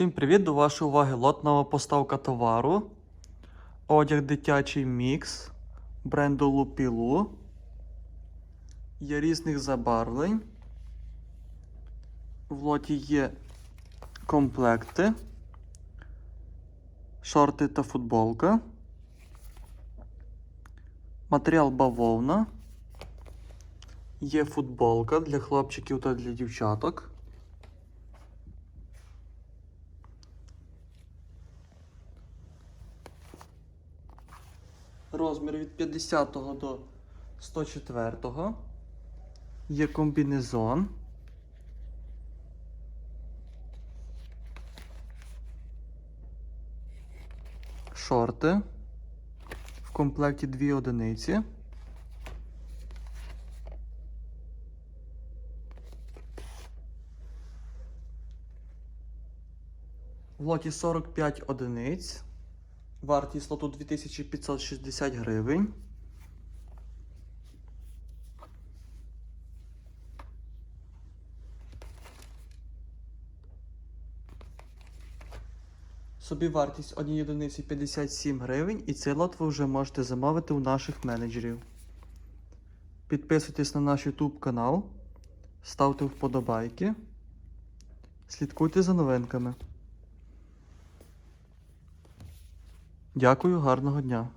Всім привіт! До вашої уваги лотнова поставка товару. Одяг дитячий мікс бренду Лупілу. Є різних забарвлень. В лоті є комплекти, шорти та футболка. Матеріал бавовна. Є футболка для хлопчиків та для дівчаток. Розмір від 50 до 104. Є комбінезон. Шорти. В комплекті дві одиниці. В лоті 45 одиниць. Вартість лоту 2560 гривень. Собівартість однієї одиниці 57 гривень, і цей лот ви вже можете замовити у наших менеджерів. Підписуйтесь на наш YouTube канал, ставте вподобайки, слідкуйте за новинками. Дякую, гарного дня!